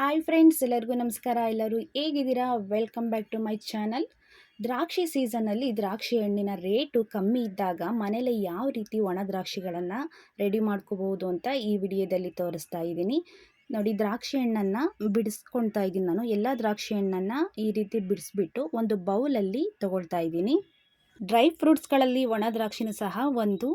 Hi friends ಎಲ್ಲರಿಗೂ ನಮಸ್ಕಾರ. ಎಲ್ಲರೂ ಹೇಗಿದ್ದೀರಾ? Welcome back to my channel ದ್ರಾಕ್ಷಿ ಸೀಸನಲ್ಲಿ ದ್ರಾಕ್ಷಿ ಹಣ್ಣಿನ ರೇಟು ಕಮ್ಮಿ ಇದ್ದಾಗ ಮನೇಲಿ ಯಾವ ರೀತಿ ಒಣ ದ್ರಾಕ್ಷಿಗಳನ್ನು ರೆಡಿ ಮಾಡ್ಕೋಬಹುದು ಅಂತ ಈ ವಿಡಿಯೋದಲ್ಲಿ ತೋರಿಸ್ತಾ ಇದ್ದೀನಿ. ನೋಡಿ, ದ್ರಾಕ್ಷಿ ಹಣ್ಣನ್ನು ಬಿಡಿಸ್ಕೊಳ್ತಾ ಇದ್ದೀನಿ ನಾನು. ಎಲ್ಲ ದ್ರಾಕ್ಷಿ ಹಣ್ಣನ್ನು ಈ ರೀತಿ ಬಿಡಿಸ್ಬಿಟ್ಟು ಒಂದು ಬೌಲಲ್ಲಿ ತೊಗೊಳ್ತಾ ಇದ್ದೀನಿ. ಡ್ರೈ ಫ್ರೂಟ್ಸ್ಗಳಲ್ಲಿ ಒಣ ದ್ರಾಕ್ಷಿನೂ ಸಹ ಒಂದು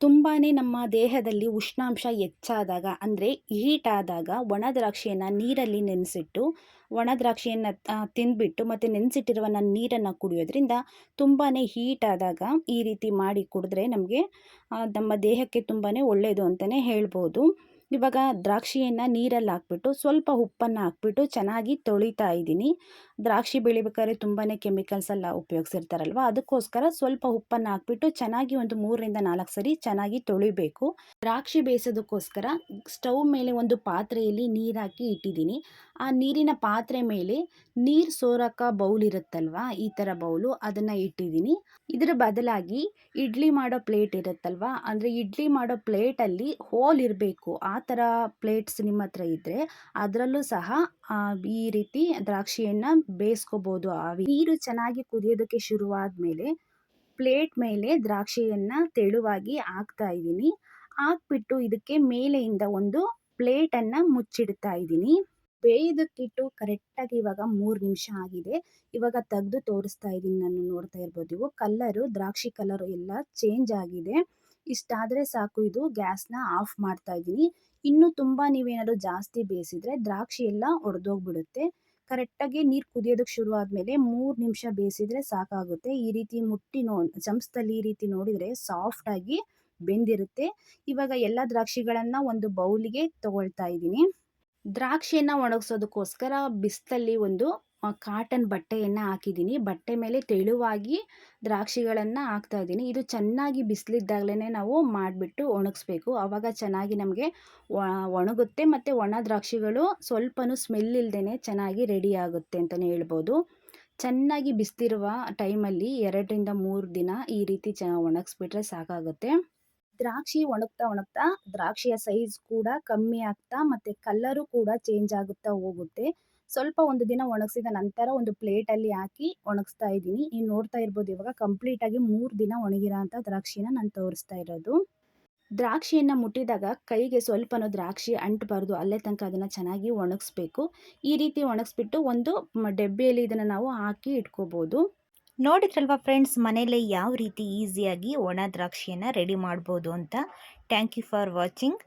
ತುಂಬಾ ನಮ್ಮ ದೇಹದಲ್ಲಿ ಉಷ್ಣಾಂಶ ಹೆಚ್ಚಾದಾಗ, ಅಂದರೆ ಹೀಟ್ ಆದಾಗ ಒಣ ದ್ರಾಕ್ಷಿಯನ್ನು ನೀರಲ್ಲಿ ನೆನೆಸಿಟ್ಟು, ಒಣ ದ್ರಾಕ್ಷಿಯನ್ನು ತಿಂದುಬಿಟ್ಟು ಮತ್ತು ನೆನೆಸಿಟ್ಟಿರುವ ನೀರನ್ನು ಕುಡಿಯೋದ್ರಿಂದ ತುಂಬಾ ಹೀಟ್ ಆದಾಗ ಈ ರೀತಿ ಮಾಡಿ ಕುಡಿದ್ರೆ ನಮಗೆ ನಮ್ಮ ದೇಹಕ್ಕೆ ತುಂಬಾ ಒಳ್ಳೆಯದು ಅಂತಲೇ ಹೇಳ್ಬೋದು. ಇವಾಗ ದ್ರಾಕ್ಷಿಯನ್ನು ನೀರಲ್ಲಿ ಹಾಕ್ಬಿಟ್ಟು ಸ್ವಲ್ಪ ಉಪ್ಪನ್ನು ಹಾಕ್ಬಿಟ್ಟು ಚೆನ್ನಾಗಿ ತೊಳಿತಾ ಇದ್ದೀನಿ. ದ್ರಾಕ್ಷಿ ಬೆಳಿಬೇಕಾದ್ರೆ ತುಂಬಾ ಕೆಮಿಕಲ್ಸ್ ಎಲ್ಲ ಉಪಯೋಗಿಸಿರ್ತಾರಲ್ವ? ಅದಕ್ಕೋಸ್ಕರ ಸ್ವಲ್ಪ ಉಪ್ಪನ್ನು ಹಾಕ್ಬಿಟ್ಟು ಚೆನ್ನಾಗಿ ಒಂದು ಮೂರರಿಂದ ನಾಲ್ಕು ಸರಿ ಚೆನ್ನಾಗಿ ತೊಳಿಬೇಕು. ದ್ರಾಕ್ಷಿ ಬೇಯಿಸೋದಕ್ಕೋಸ್ಕರ ಸ್ಟವ್ ಮೇಲೆ ಒಂದು ಪಾತ್ರೆಯಲ್ಲಿ ನೀರು ಹಾಕಿ ಇಟ್ಟಿದ್ದೀನಿ. ಆ ನೀರಿನ ಪಾತ್ರೆ ಮೇಲೆ ನೀರು ಸೋರಕ ಬೌಲ್ ಇರುತ್ತಲ್ವಾ? ಈ ಥರ ಬೌಲು ಅದನ್ನು ಇಟ್ಟಿದ್ದೀನಿ. ಇದರ ಬದಲಾಗಿ ಇಡ್ಲಿ ಮಾಡೋ ಪ್ಲೇಟ್ ಇರುತ್ತಲ್ವಾ? ಅಂದರೆ ಇಡ್ಲಿ ಮಾಡೋ ಪ್ಲೇಟಲ್ಲಿ ಹೋಲ್ ಇರಬೇಕು. ಆ ಥರ ಪ್ಲೇಟ್ಸ್ ನಿಮ್ಮ ಹತ್ರ ಇದ್ದರೆ ಅದರಲ್ಲೂ ಸಹ ಈ ರೀತಿ ದ್ರಾಕ್ಷಿಯನ್ನು ಬೇಯಿಸ್ಕೋಬೋದು ಆವಿ. ನೀರು ಚೆನ್ನಾಗಿ ಕುದಿಯೋದಕ್ಕೆ ಶುರುವಾದ ಮೇಲೆ ಪ್ಲೇಟ್ ಮೇಲೆ ದ್ರಾಕ್ಷಿಯನ್ನು ತೆಳುವಾಗಿ ಹಾಕ್ತಾ ಇದ್ದೀನಿ. ಹಾಕ್ಬಿಟ್ಟು ಇದಕ್ಕೆ ಮೇಲೆಯಿಂದ ಒಂದು ಪ್ಲೇಟನ್ನು ಮುಚ್ಚಿಡ್ತಾ ಇದ್ದೀನಿ. ಬೇಯೋದಕ್ಕಿಟ್ಟು ಕರೆಕ್ಟಾಗಿ ಇವಾಗ ಮೂರು ನಿಮಿಷ ಆಗಿದೆ. ಇವಾಗ ತೆಗೆದು ತೋರಿಸ್ತಾ ಇದ್ದೀನಿ ನಾನು ನೋಡ್ತಾ ಇರ್ಬೋದು ಇವು. ಕಲ್ಲರು, ದ್ರಾಕ್ಷಿ ಕಲರು ಎಲ್ಲ ಚೇಂಜ್ ಆಗಿದೆ. ಇಷ್ಟಾದರೆ ಸಾಕು, ಇದು ಗ್ಯಾಸ್ನ ಆಫ್ ಮಾಡ್ತಾ ಇದ್ದೀನಿ. ಇನ್ನೂ ತುಂಬ ನೀವೇನಾದರೂ ಜಾಸ್ತಿ ಬೇಯಿಸಿದ್ರೆ ದ್ರಾಕ್ಷಿ ಎಲ್ಲ ಒಡೆದೋಗ್ಬಿಡುತ್ತೆ. ಕರೆಕ್ಟಾಗಿ ನೀರು ಕುದಿಯೋದಕ್ಕೆ ಶುರು ಆದಮೇಲೆ ಮೂರು ನಿಮಿಷ ಬೇಯಿಸಿದ್ರೆ ಸಾಕಾಗುತ್ತೆ. ಈ ರೀತಿ ಮುಟ್ಟಿ ನೋ ಚಮಚದಲ್ಲಿ ಈ ರೀತಿ ನೋಡಿದರೆ ಸಾಫ್ಟಾಗಿ ಬೆಂದಿರುತ್ತೆ. ಇವಾಗ ಎಲ್ಲ ದ್ರಾಕ್ಷಿಗಳನ್ನು ಒಂದು ಬೌಲಿಗೆ ತಗೊಳ್ತಾ ಇದ್ದೀನಿ. ದ್ರಾಕ್ಷಿಯನ್ನು ಒಣಗಿಸೋದಕ್ಕೋಸ್ಕರ ಬಿಸಿಲಲ್ಲಿ ಒಂದು ಕಾಟನ್ ಬಟ್ಟೆಯನ್ನು ಹಾಕಿದ್ದೀನಿ. ಬಟ್ಟೆ ಮೇಲೆ ತೆಳುವಾಗಿ ದ್ರಾಕ್ಷಿಗಳನ್ನು ಹಾಕ್ತಾ ಇದ್ದೀನಿ. ಇದು ಚೆನ್ನಾಗಿ ಬಿಸಿಲಿದ್ದಾಗಲೇ ನಾವು ಮಾಡಿಬಿಟ್ಟು ಒಣಗಿಸ್ಬೇಕು. ಆವಾಗ ಚೆನ್ನಾಗಿ ನಮಗೆ ಒಣಗುತ್ತೆ ಮತ್ತು ಒಣ ದ್ರಾಕ್ಷಿಗಳು ಸ್ವಲ್ಪನೂ ಸ್ಮೆಲ್ ಇಲ್ಲದೇ ಚೆನ್ನಾಗಿ ರೆಡಿ ಆಗುತ್ತೆ ಅಂತಲೇ ಹೇಳ್ಬೋದು. ಚೆನ್ನಾಗಿ ಬಿಸಿಲಿರುವ ಟೈಮಲ್ಲಿ ಎರಡರಿಂದ ಮೂರು ದಿನ ಈ ರೀತಿ ಚ, ಒಣಗಿಸ್ಬಿಟ್ರೆ ಸಾಕಾಗುತ್ತೆ. ದ್ರಾಕ್ಷಿ ಒಣಗ್ತಾ ಒಣಗ್ತಾ ದ್ರಾಕ್ಷಿಯ ಸೈಜ್ ಕೂಡ ಕಮ್ಮಿ ಆಗ್ತಾ ಮತ್ತು ಕಲ್ಲರು ಕೂಡ ಚೇಂಜ್ ಆಗುತ್ತಾ ಹೋಗುತ್ತೆ. ಸ್ವಲ್ಪ ಒಂದು ದಿನ ಒಣಗಿಸಿದ ನಂತರ ಒಂದು ಪ್ಲೇಟಲ್ಲಿ ಹಾಕಿ ಒಣಗಿಸ್ತಾ ಇದ್ದೀನಿ. ನೀವು ನೋಡ್ತಾ ಇರ್ಬೋದು ಇವಾಗ ಕಂಪ್ಲೀಟಾಗಿ ಮೂರು ದಿನ ಒಣಗಿರೋ ಅಂಥ ದ್ರಾಕ್ಷಿನ ನಾನು ತೋರಿಸ್ತಾ ಇರೋದು. ದ್ರಾಕ್ಷಿಯನ್ನು ಮುಟ್ಟಿದಾಗ ಕೈಗೆ ಸ್ವಲ್ಪನೂ ದ್ರಾಕ್ಷಿ ಅಂಟಬಾರ್ದು. ಅಲ್ಲೇ ತನಕ ಅದನ್ನು ಚೆನ್ನಾಗಿ ಒಣಗಿಸ್ಬೇಕು. ಈ ರೀತಿ ಒಣಗಿಸ್ಬಿಟ್ಟು ಒಂದು ಡಬ್ಬಿಯಲ್ಲಿ ಇದನ್ನು ನಾವು ಹಾಕಿ ಇಟ್ಕೋಬೋದು. ನೋಡಿದ್ರಲ್ವಾ ಫ್ರೆಂಡ್ಸ್ ಮನೇಲೆ ಯಾವ ರೀತಿ ಈಸಿಯಾಗಿ ಒಣ ದ್ರಾಕ್ಷಿಯನ್ನು ರೆಡಿ ಮಾಡ್ಬೋದು ಅಂತ? Thank you for watching.